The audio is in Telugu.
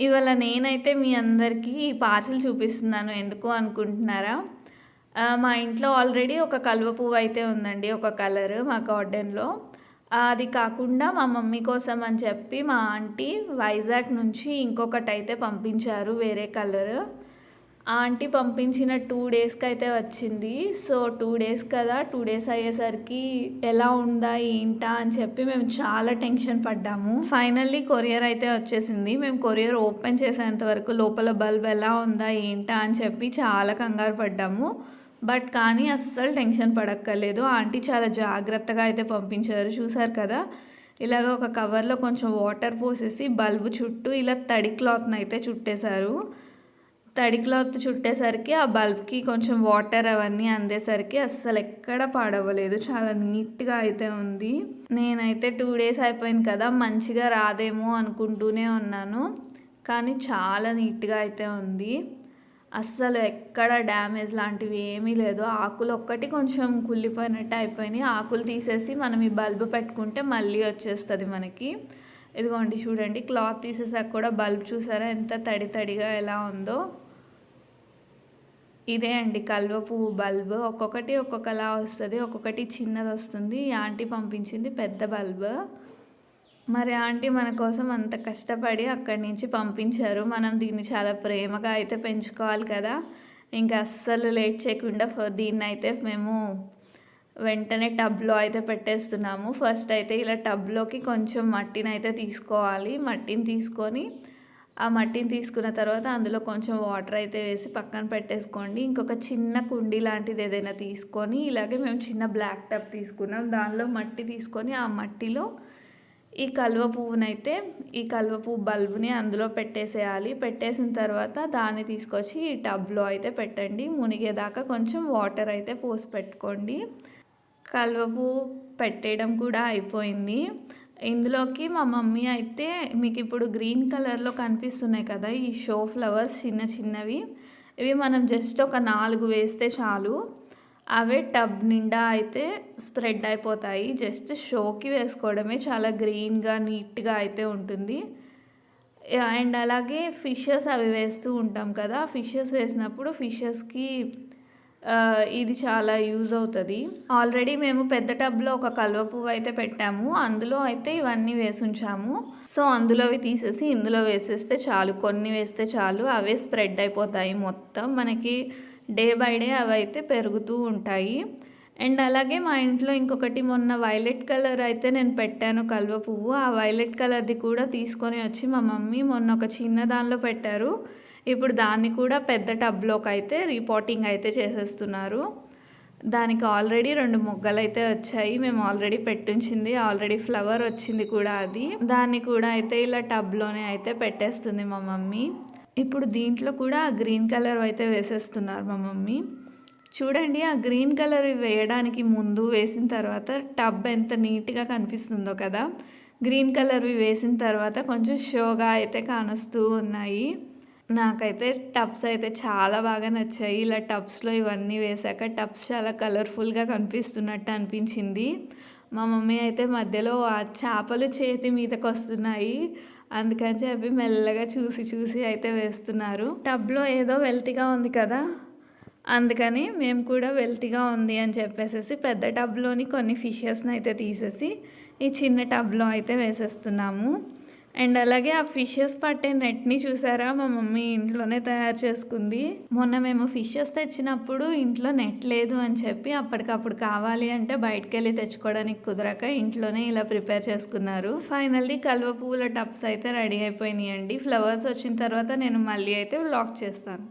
ఇవాళ నేనైతే మీ అందరికీ పార్సిల్ చూపిస్తున్నాను. ఎందుకు అనుకుంటున్నారా? మా ఇంట్లో ఆల్రెడీ ఒక కలువ పువ్వు అయితే ఉందండి ఒక కలర్ మా గార్డెన్లో. అది కాకుండా మా మమ్మీ కోసం అని చెప్పి మా ఆంటీ వైజాగ్ నుంచి ఇంకొకటి అయితే పంపించారు వేరే కలర్. ఆంటీ పంపించిన టూ డేస్కి అయితే వచ్చింది. సో టూ డేస్ కదా టూ డేస్ అయ్యేసరికి ఎలా ఉందా ఏంటా అని చెప్పి మేము చాలా టెన్షన్ పడ్డాము. ఫైనల్లీ కొరియర్ అయితే వచ్చేసింది. మేము కొరియర్ ఓపెన్ చేసేంత వరకు లోపల బల్బ్ ఎలా ఉందా ఏంటా అని చెప్పి చాలా కంగారు పడ్డాము. బట్ కానీ అస్సలు టెన్షన్ పడక్కర్లేదు. ఆంటీ చాలా జాగ్రత్తగా అయితే పంపించారు. చూసారు కదా ఇలాగ ఒక కవర్లో కొంచెం వాటర్ పోసేసి బల్బు చుట్టూ ఇలా తడి క్లాత్ని అయితే చుట్టేశారు. తడి క్లాత్ చుట్టేసరికి ఆ బల్బ్కి కొంచెం వాటర్ అవన్నీ అందేసరికి అస్సలు ఎక్కడ పాడవ్వలేదు. చాలా నీట్గా అయితే ఉంది. నేనైతే టూ డేస్ అయిపోయింది కదా మంచిగా రాదేమో అనుకుంటూనే ఉన్నాను. కానీ చాలా నీట్గా అయితే ఉంది. అస్సలు ఎక్కడ డ్యామేజ్ లాంటివి ఏమీ లేదు. ఆకులు ఒక్కటి కొంచెం కుళ్ళిపోయినట్టు అయిపోయినాయి. ఆకులు తీసేసి మనం ఈ బల్బు పెట్టుకుంటే మళ్ళీ వచ్చేస్తుంది మనకి. ఇదిగోండి చూడండి క్లాత్ తీసేసాక కూడా బల్బ్ చూసారా? ఎంత తడి తడిగా ఎలా ఉందో. ఇదే అండి. కల్వ పువ్వు బల్బ్. ఒక్కొక్కటి ఒక్కొక్కలా వస్తుంది. ఒక్కొక్కటి చిన్నది వస్తుంది. ఈ ఆంటీ పంపించింది పెద్ద బల్బ్. మరి ఆంటీ మన కోసం అంత కష్టపడి అక్కడి నుంచి పంపించారు. మనం దీన్ని చాలా ప్రేమగా అయితే పెంచుకోవాలి కదా. ఇంకా అస్సలు లేట్ చేయకుండా దీన్ని అయితే మేము వెంటనే టబ్లో అయితే పెట్టేస్తున్నాము. ఫస్ట్ అయితే ఇలా టబ్లోకి కొంచెం మట్టిని అయితే తీసుకోవాలి. మట్టిని తీసుకొని ఆ మట్టిని తీసుకున్న తర్వాత అందులో కొంచెం వాటర్ అయితే వేసి పక్కన పెట్టేసుకోండి. ఇంకొక చిన్న కుండీ లాంటిది ఏదైనా తీసుకొని ఇలాగే మేము చిన్న బ్లాక్ టబ్ తీసుకున్నాం. దానిలో మట్టి తీసుకొని ఆ మట్టిలో ఈ కలువ పువ్వునైతే ఈ కల్వ పువ్వు బల్బుని అందులో పెట్టేసేయాలి. పెట్టేసిన తర్వాత దాన్ని తీసుకొచ్చి ఈ టబ్లో అయితే పెట్టండి. మునిగేదాకా కొంచెం వాటర్ అయితే పోసి పెట్టుకోండి. కలువ పువ్వు పెట్టేయడం కూడా అయిపోయింది. ఇందులోకి మా మమ్మీ అయితే మీకు ఇప్పుడు గ్రీన్ కలర్లో కనిపిస్తున్నాయి కదా ఈ షో ఫ్లవర్స్ చిన్న చిన్నవి. ఇవి మనం జస్ట్ ఒక నాలుగు వేస్తే చాలు. అవే టబ్ నిండా అయితే స్ప్రెడ్ అయిపోతాయి. జస్ట్ షోకి వేసుకోవడమే చాలా గ్రీన్గా నీట్గా అయితే ఉంటుంది. అండ్ అలాగే ఫిషెస్ అవి వేస్తూ ఉంటాం కదా. ఫిషెస్ వేసినప్పుడు ఫిషెస్కి ఇది చాలా యూజ్ అవుతుంది. ఆల్రెడీ మేము పెద్ద టబ్లో ఒక కలువ పువ్వు అయితే పెట్టాము. అందులో అయితే ఇవన్నీ వేసి ఉంచాము సో అందులోవి తీసేసి ఇందులో వేసేస్తే చాలు. కొన్ని వేస్తే చాలు. అవే స్ప్రెడ్ అయిపోతాయి మొత్తం. మనకి డే బై డే అవి అయితే పెరుగుతూ ఉంటాయి. అండ్ అలాగే మా ఇంట్లో ఇంకొకటి మొన్న వైలెట్ కలర్ అయితే నేను పెట్టాను కలువ పువ్వు. ఆ వైలెట్ కలర్ది కూడా తీసుకొని వచ్చి మా మమ్మీ మొన్న ఒక చిన్న దానిలో పెట్టారు. ఇప్పుడు దాన్ని కూడా పెద్ద టబ్లోకి అయితే రీపోటింగ్ అయితే చేసేస్తున్నారు. దానికి ఆల్రెడీ రెండు మొగ్గలు అయితే వచ్చాయి. మేము ఆల్రెడీ పెట్టించింది. ఆల్రెడీ ఫ్లవర్ వచ్చింది కూడా అది. దాన్ని కూడా అయితే ఇలా టబ్లోనే అయితే పెట్టేస్తుంది మా మమ్మీ. ఇప్పుడు దీంట్లో కూడా ఆ గ్రీన్ కలర్ అయితే వేసేస్తున్నారు మా మమ్మీ. చూడండి ఆ గ్రీన్ కలర్ వేయడానికి ముందు వేసిన తర్వాత టబ్ ఎంత నీట్గా కనిపిస్తుందో కదా. గ్రీన్ కలర్వి వేసిన తర్వాత కొంచెం షోగా అయితే కానొస్తూ ఉన్నాయి. నాకైతే టబ్స్ అయితే చాలా బాగా నచ్చాయి. ఇలా టబ్స్లో ఇవన్నీ వేసాక టబ్స్ చాలా కలర్ఫుల్గా కనిపిస్తున్నట్టు అనిపించింది. మా మమ్మీ అయితే మధ్యలో ఆ చేపలు చేతి మీదకి వస్తున్నాయి అందుకని చెప్పి మెల్లగా చూసి చూసి అయితే వేస్తున్నారు. టబ్లో ఏదో వెల్తిగా ఉంది కదా అందుకని మేము కూడా వెల్తిగా ఉంది అని చెప్పేసేసి పెద్ద టబ్లోని కొన్ని ఫిషెస్ని అయితే తీసేసి ఈ చిన్న టబ్లో అయితే వేసేస్తున్నాము. అండ్ అలాగే ఆ ఫిషెస్ పట్టే నెట్ని చూసారా? మా మమ్మీ ఇంట్లోనే తయారు చేసుకుంది. మొన్న మేము ఫిషెస్ తెచ్చినప్పుడు ఇంట్లో నెట్ లేదు అని చెప్పి అప్పటికప్పుడు కావాలి అంటే బయటకు వెళ్ళి తెచ్చుకోవడానికి కుదరక ఇంట్లోనే ఇలా ప్రిపేర్ చేసుకున్నారు. ఫైనల్లీ కలువ పువ్వుల టబ్స్ అయితే రెడీ అయిపోయినాయండి. ఫ్లవర్స్ వచ్చిన తర్వాత నేను మళ్ళీ అయితే వ్లాగ్ చేస్తాను.